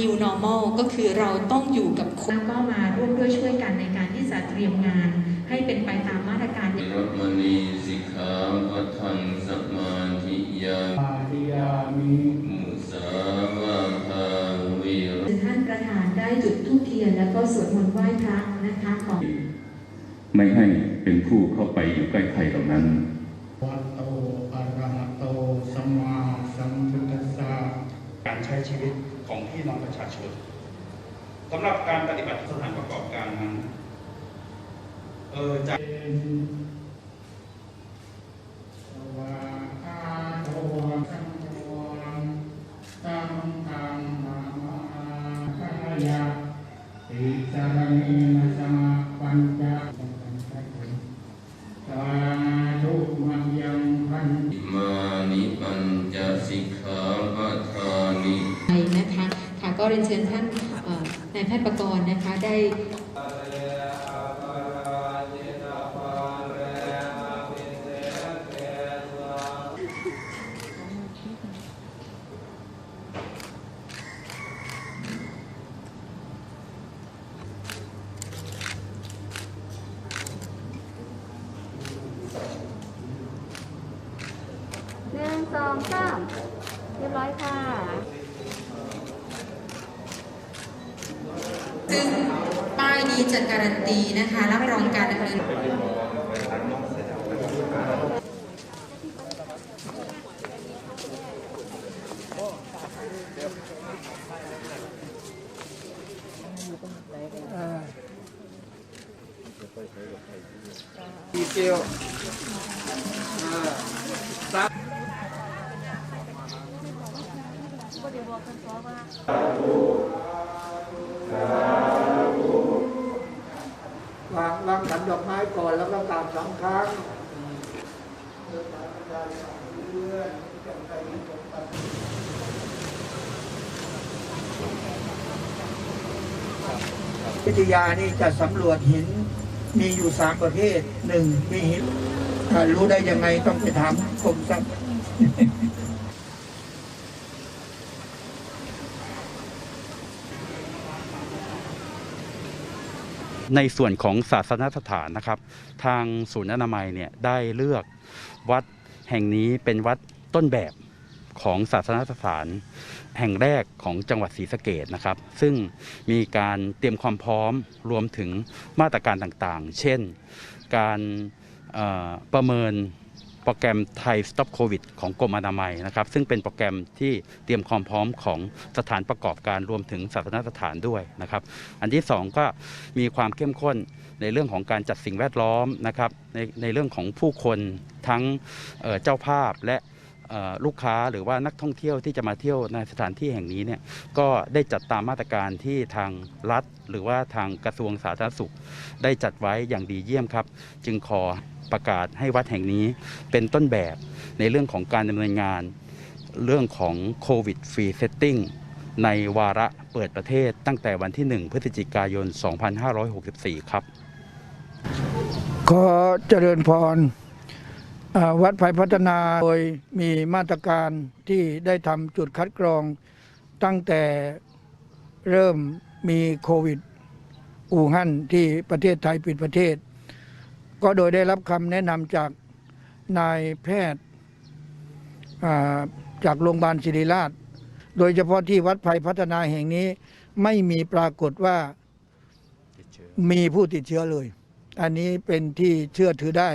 new normal ก็คือเราต้องอยู่กับคนก็มาร่วมด้วยช่วยกันในการที่จะเตรียมงาน ให้เป็นไปตามมาตรการรมณีสิกขาปัทังสมาธิยาอาทิยามิมุสาวาทาเวรท่านประธานได้จุดธูปเทียนแล้วก็สวดมนต์ไหว้พระนะคะของไม่ให้เป็นผู้เข้าไปอยู่ใกล้ใครเหล่านั้น วัตโตอะระหะโตสัมมาสัมพุทธัสสะ การใช้ชีวิตของพี่น้องประชาชนสำหรับการปฏิบัติสถานประกอบการนั้นเออจะเป็นสวาอาโตสังโฆตังตังมามาคายะติสารเนนะสมาปัญจสาธุมังยังพันอิมานิปัญจสิกขาปัทานิ ไปนะคะค่ะก็ เรียนเชิญท่านนายแพทย์ประกรณ์นะคะได้หนึ่งสองสามเรียบร้อยค่ะ ซึ่งป้ายนี้ จะการันตีนะคะรับรองการดำเนินดีเจียวว ดอกไม้ก่อนแล้วก็กราบสองครั้งวิทยานี่จะสำรวจหินมีอยู่สามประเภทหนึ่งมีหินรู้ได้ยังไงต้องไปถามกรมทรัพย์ ในส่วนของศาสนสถานนะครับ ทางศูนย์อนามัยเนี่ยได้เลือกวัดแห่งนี้เป็นวัดต้นแบบของศาสนสถานแห่งแรกของจังหวัดศรีสะเกดนะครับ ซึ่งมีการเตรียมความพร้อมรวมถึงมาตรการต่างๆ เช่น การประเมิน รแกรมไทย Stop COVID ของกรมอนามัยนะครับ ซึ่งเป็นโปรแกรมที่เตรียมความพร้อมของสถานประกอบการรวมถึงศาสนสถานด้วยนะครับ อันที่สองก็มีความเข้มข้นในเรื่องของการจัดสิ่งแวดล้อมนะครับในในเรื่องของผู้คนทั้งเเจ้าภาพและลูกค้าหรือว่านักท่องเที่ยวที่จะมาเที่ยวในสถานที่แห่งนี้เนี่ยก็ได้จัดตามมาตรการที่ทางรัฐ หรือว่าทางกระทรวงสาธารณสุข ได้จัดไว้อย่างดีเยี่ยมครับ จึงขอ ประกาศให้วัดแห่งนี้เป็นต้นแบบในเรื่องของการดำเนินงาน เรื่องของโควิดฟรีเซตติ้งในวาระเปิดประเทศตั้งแต่วันที่ 1 พฤศจิกายน 2564 ครับ ขอเจริญพรวัดไผ่พัฒนาโดยมีมาตรการที่ได้ทำจุดคัดกรองตั้งแต่เริ่มมีโควิดอู่ฮั่นที่ประเทศไทยปิดประเทศ ก็โดยได้รับคำแนะนำจากนายแพทย์อ่าจากโรงพยาบาลศิริราช โดยเฉพาะที่วัดไผ่พัฒนาแห่งนี้ไม่มีปรากฏว่ามีผู้ติดเชื้อเลย อันนี้เป็นที่เชื่อถือได้